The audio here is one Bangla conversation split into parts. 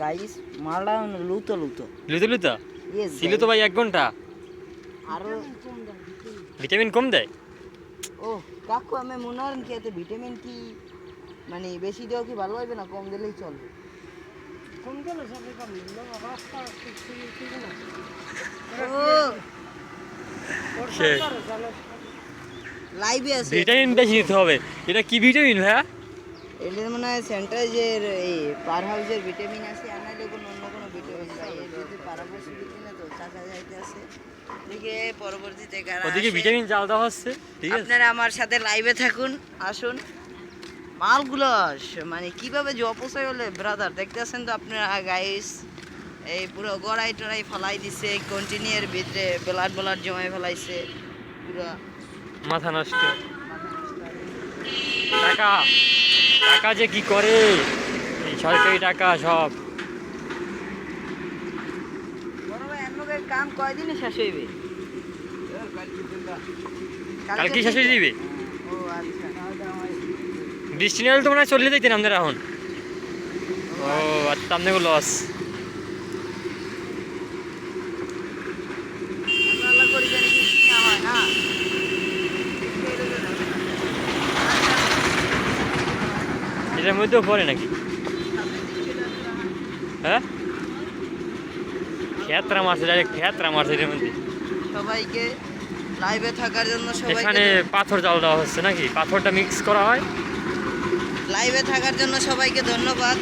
গাইস মালটা লুতো লুতো। লুতো লুতো? ছিল তো ভাই এক ঘণ্টা। আরও ভিটামিন কম দেয়? ও কাকু আমি মনে করেন কি এতে ভিটামিন কি? মানে বেশি দেওয়া কি ভালো হবে না কম দিলেই চলবে? ও সে লাইভে আছে। ভিটামিন বেশি দিতে হবে। এটা কি ভিটামিন ভাইয়া? এদের মনে হয় সেন্টারাইজের এই পার হাউসের ভিটামিন আছে আর নাহলে কোনো অন্য কোনো ভিটামিন নাই। এর যদি পারাপর্শি ভিটামিন তো চাচা যাইতে আছে। এদিকে পরবর্তীতে কারা ওদিকে ভিটামিন জাল দেওয়া হচ্ছে ঠিক আছে? আপনারা আমার সাথে লাইভে থাকুন আসুন। মালগুলো মানে কীভাবে যে অপচয় হলে ব্রাদার দেখতেছেন তো আপনারা গাইস এই পুরো গড়াই টড়াই ফেলাই দিছে কন্টিনিউর ভিতরে ব্লাড ব্লাড জমাই ফেলাইছে পুরো মাথা নষ্ট। টাকা। টাকা যে কি করে? এই সরকারি টাকা সব। কাম কয়দিনে শেষ হইবে? কালকে শেষ হয়ে যাবে আচ্ছা। বৃষ্টি নিয়ে তো মনে হয় চলে যেতেন আমাদের এখন। ও আচ্ছা আপনাকে লস আল্লাহ করি জানি বৃষ্টি না হয় না এটার মধ্যেও পড়ে নাকি? হ্যাঁ? খেতরা মারছে ডাইরেক্ট খেতরা মারছে এটার মধ্যে। সবাইকে লাইভে থাকার জন্য সবাইকে এখানে পাথর জাল দেওয়া হচ্ছে নাকি? পাথরটা মিক্স করা হয়? লাইভে থাকার জন্য সবাইকে ধন্যবাদ।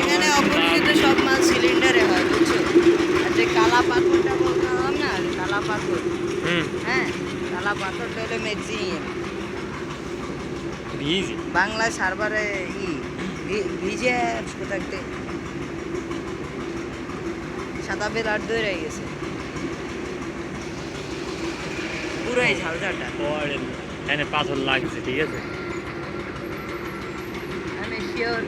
এখানে অপরিচিত সব মাল সিলিন্ডারে হয় বুঝছ? আর যে কালা পাথরটা পাথর। হ্যাঁ কালা পাথরটা হলো ম্যাক্সিমিয়াম বাংলায় সার্ভারে ই ভিজে কোথাকতে সাদা বেল আর দই রয়ে গেছে। পুরাই ঝালঝাটা এখানে পাথর লাগছে ঠিক আছে? আমি শিওর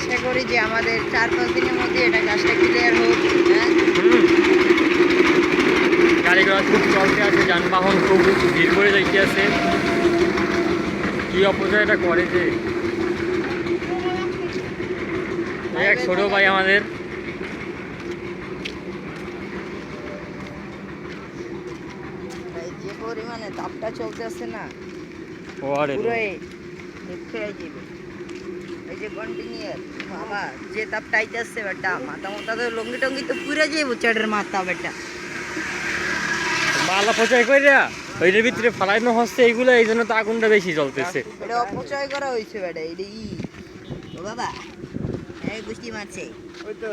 আশা করি যে আমাদের চার পাঁচ দিনের মধ্যে এটা কাজটা ক্লিয়ার হোক হ্যাঁ। গাড়ি ঘোড়া খুব চলতে আছে যানবাহন খুব ভিড় করে যাইতে আছে। কি অপচয়টা করে যে? এক ছোট ভাই আমাদের। যে পরিমাণে তাপটা চলতেছে না পুরোই যাবে। এই যে কন্টিনিউ বাবা যে তাপটা আসছে বেটা মাথা মাথা তো লঙ্গি টঙ্গি তো পুরে যাইব চাটের মাথা বেটা। মালা পচয় কইরা ওইটার ভিতরে ফালাইনো হচ্ছে এইগুলো এই জন্য তো আগুনটা বেশি জ্বলতেছে। এটা অপচয় করা হয়েছে বেটা এটা ই ও বাবা এই গুষ্টি মারছে। ওই তো